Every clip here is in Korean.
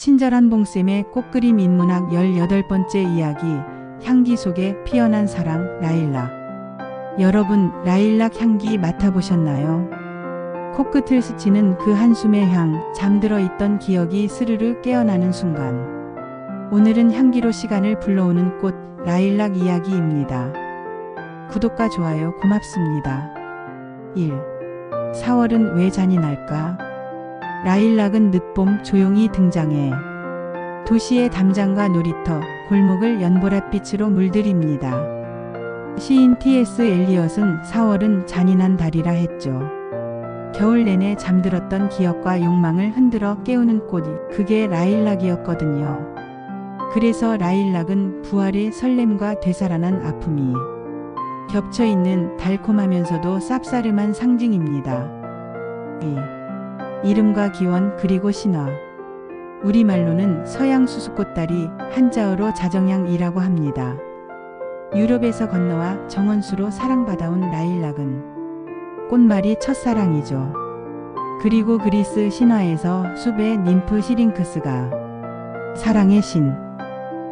친절한 봉쌤의 꽃그림 인문학 18번째 이야기 향기 속에 피어난 사랑 라일락 여러분 라일락 향기 맡아보셨나요? 코끝을 스치는 그 한숨의 향 잠들어 있던 기억이 스르르 깨어나는 순간 오늘은 향기로 시간을 불러오는 꽃 라일락 이야기입니다. 구독과 좋아요 고맙습니다. 1. 4월은 왜 잔인할까? 라일락은 늦봄 조용히 등장해 도시의 담장과 놀이터, 골목을 연보랏빛으로 물들입니다. 시인 T.S. 엘리엇은 4월은 잔인한 달이라 했죠. 겨울 내내 잠들었던 기억과 욕망을 흔들어 깨우는 꽃이 그게 라일락이었거든요. 그래서 라일락은 부활의 설렘과 되살아난 아픔이 겹쳐 있는 달콤하면서도 쌉싸름한 상징입니다. 2. 이름과 기원 그리고 신화. 우리말로는 서양 수수꽃다리 한자어로 자정향이라고 합니다. 유럽에서 건너와 정원수로 사랑받아온 라일락은 꽃말이 첫사랑이죠. 그리고 그리스 신화에서 숲의 님프 시링크스가 사랑의 신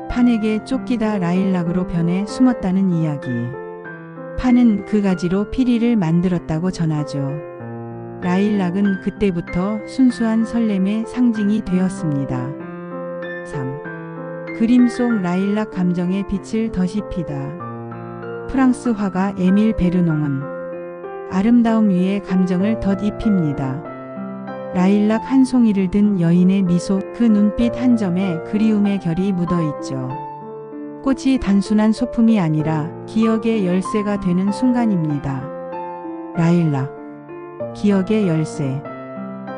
판에게 쫓기다 라일락으로 변해 숨었다는 이야기. 판은 그 가지로 피리를 만들었다고 전하죠. 라일락은 그때부터 순수한 설렘의 상징이 되었습니다. 3. 그림 속 라일락 감정의 빛을 더시피다. 프랑스 화가 에밀 베르농은 아름다움 위에 감정을 덧입힙니다. 라일락 한 송이를 든 여인의 미소, 그 눈빛 한 점에 그리움의 결이 묻어 있죠. 꽃이 단순한 소품이 아니라 기억의 열쇠가 되는 순간입니다. 라일락 기억의 열쇠.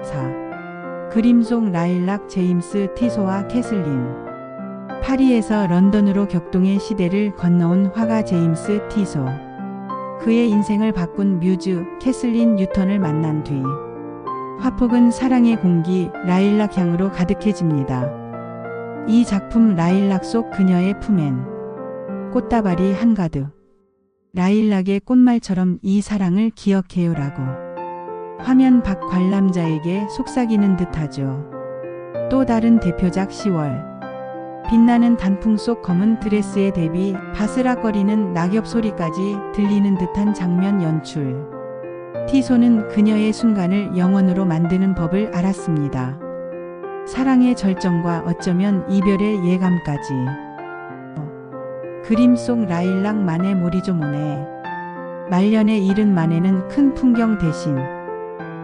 4. 그림 속 라일락 제임스 티소와 캐슬린. 파리에서 런던으로 격동의 시대를 건너온 화가 제임스 티소. 그의 인생을 바꾼 뮤즈 캐슬린 뉴턴을 만난 뒤 화폭은 사랑의 공기 라일락 향으로 가득해집니다. 이 작품 라일락 속 그녀의 품엔 꽃다발이 한가득. 라일락의 꽃말처럼 이 사랑을 기억해요라고 화면 밖 관람자에게 속삭이는 듯하죠. 또 다른 대표작 10월 빛나는 단풍 속 검은 드레스의 대비 바스락거리는 낙엽 소리까지 들리는 듯한 장면 연출. 티소는 그녀의 순간을 영원으로 만드는 법을 알았습니다. 사랑의 절정과 어쩌면 이별의 예감까지. 어, 그림 속 라일락 만의 모리조 모네. 말년의 이른 만에는 큰 풍경 대신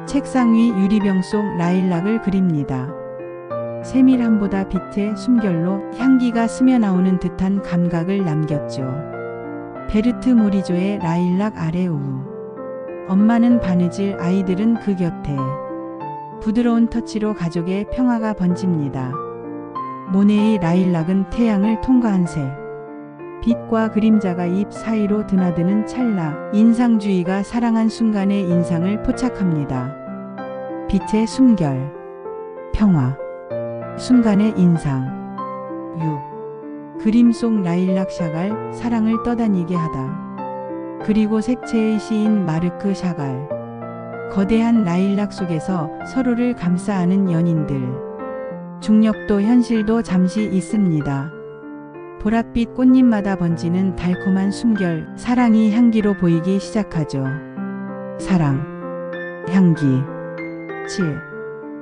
책상 위 유리병 속 라일락을 그립니다. 세밀함보다 빛의 숨결로 향기가 스며나오는 듯한 감각을 남겼죠. 베르트 모리조의 라일락 아래 오후. 엄마는 바느질 아이들은 그 곁에. 부드러운 터치로 가족의 평화가 번집니다. 모네의 라일락은 태양을 통과한 새. 빛과 그림자가 입 사이로 드나드는 찰나, 인상주의가 사랑한 순간의 인상을 포착합니다. 빛의 숨결, 평화, 순간의 인상, 6. 그림 속 라일락 샤갈, 사랑을 떠다니게 하다. 그리고 색채의 시인 마르크 샤갈. 거대한 라일락 속에서 서로를 감싸 안은 연인들. 중력도 현실도 잠시 있습니다. 보랏빛 꽃잎마다 번지는 달콤한 숨결, 사랑이 향기로 보이기 시작하죠. 사랑, 향기. 7.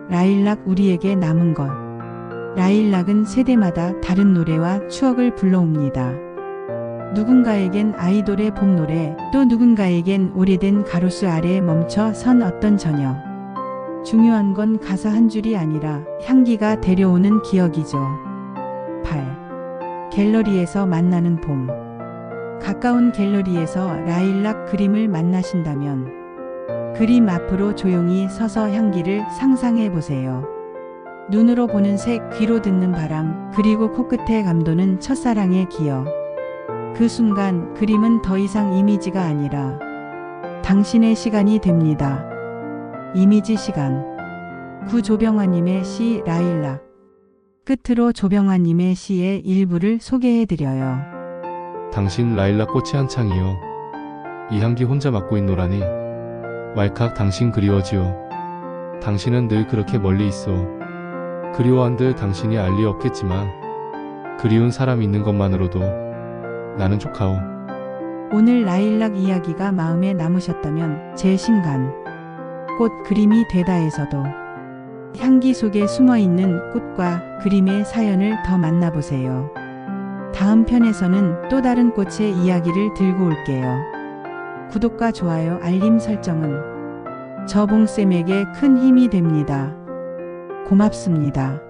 라일락 우리에게 남은 것. 라일락은 세대마다 다른 노래와 추억을 불러옵니다. 누군가에겐 아이돌의 봄 노래, 또 누군가에겐 오래된 가로수 아래 멈춰 선 어떤 저녁. 중요한 건 가사 한 줄이 아니라 향기가 데려오는 기억이죠. 8. 갤러리에서 만나는 봄. 가까운 갤러리에서 라일락 그림을 만나신다면 그림 앞으로 조용히 서서 향기를 상상해 보세요. 눈으로 보는 색, 귀로 듣는 바람, 그리고 코끝에 감도는 첫사랑의 기억. 그 순간 그림은 더 이상 이미지가 아니라 당신의 시간이 됩니다. 이미지 시간. 구 조병화님의 시 라일락. 끝으로 조병화님의 시의 일부를 소개해드려요. 당신 라일락 꽃이 한창이요. 이 향기 혼자 맡고 있노라니. 왈칵 당신 그리워지요. 당신은 늘 그렇게 멀리 있어. 그리워한들 당신이 알 리 없겠지만 그리운 사람 있는 것만으로도 나는 족하오. 오늘 라일락 이야기가 마음에 남으셨다면 제 신간 꽃 그림이 되다에서도 향기 속에 숨어 있는 꽃과 그림의 사연을 더 만나보세요. 다음 편에서는 또 다른 꽃의 이야기를 들고 올게요. 구독과 좋아요, 알림 설정은 저봉쌤에게 큰 힘이 됩니다. 고맙습니다.